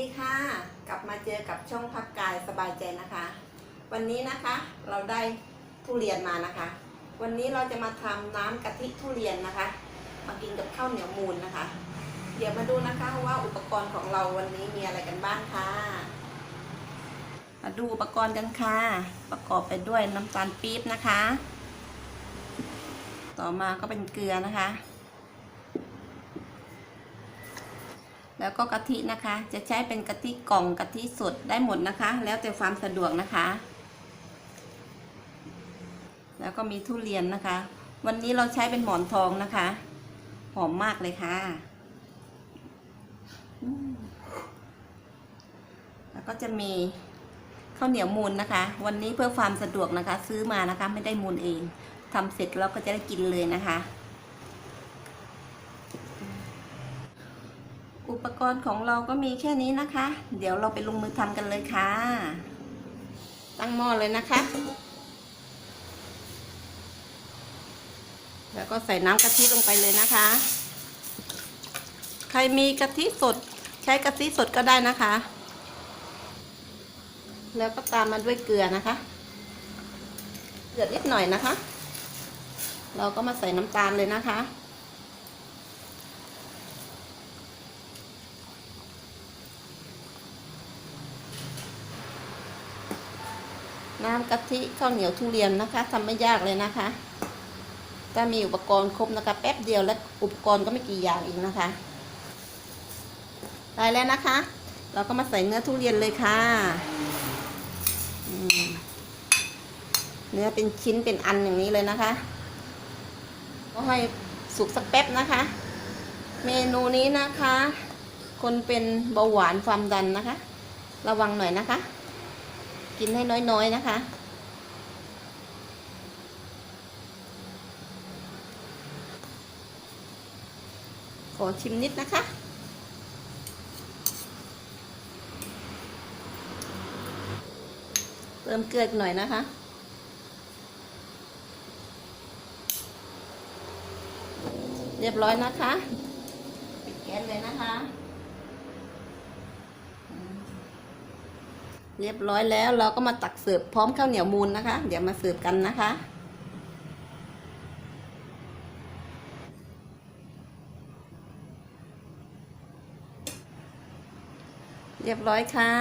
สวัสดีค่ะ กลับมาเจอกับช่องพักกายสบายใจนะคะ วันนี้นะคะเราได้ทุเรียนมานะคะ วันนี้เราจะมาทำน้ำกะทิทุเรียนนะคะ มากินกับข้าวเหนียวมูนนะคะ เดี๋ยวมาดูนะคะว่าอุปกรณ์ของเราวันนี้มีอะไรกันบ้างค่ะ มาดูอุปกรณ์กันค่ะ ประกอบไปด้วยน้ำตาลปี๊บนะคะ ต่อมาก็เป็นเกลือนะคะ แล้วก็กะทินะคะ จะใช้เป็นกะทิกล่องกะทิสดได้หมดนะคะ แล้วแต่ความสะดวกนะคะ แล้วก็มีทุเรียนนะคะ วันนี้เราใช้เป็นหมอนทองนะคะ หอมมากเลยค่ะ แล้วก็จะมีข้าวเหนียวมูลนะคะ วันนี้เพื่อความสะดวกนะคะ ซื้อมานะคะ ไม่ได้มูลเองทำเสร็จแล้วก็จะได้กินเลยนะคะ อุปกรณ์ของเราก็มีแค่นี้นะคะ เดี๋ยวเราไปลงมือทำกันเลยค่ะ ตั้งหม้อเลยนะคะ แล้วก็ใส่น้ำกะทิลงไปเลยนะคะ ใครมีกะทิสดใช้กะทิสดก็ได้นะคะ แล้วก็ตามมาด้วยเกลือนะคะ เกลือนิดหน่อยนะคะ เราก็มาใส่น้ำตาลเลยนะคะ น้ำกะทิข้าวเหนียวทุเรียนนะคะทำไม่ยากเลยนะคะ ถ้ามีอุปกรณ์ครบนะคะแป๊บเดียวและอุปกรณ์ก็ไม่กี่อย่างอีกนะคะ ได้แล้วนะคะ เราก็มาใส่เนื้อทุเรียนเลยค่ะเนื้อเป็นชิ้นเป็นอันอย่างนี้เลยนะคะ ก็ให้สุกสักแป๊บนะคะ เมนูนี้นะคะ คนเป็นเบาหวานความดันนะคะ ระวังหน่อยนะคะ กินให้น้อยๆนะคะ ขอชิมนิดนะคะเติมเกลือหน่อยนะคะ เรียบร้อยนะคะ ปิดแก๊สเลยนะคะ เรียบร้อยแล้วเราก็มาตักเสิร์ฟพร้อมข้าวเหนียวมูนนะคะ เดี๋ยวมาเสิร์ฟกันนะคะ เรียบร้อยค่ะ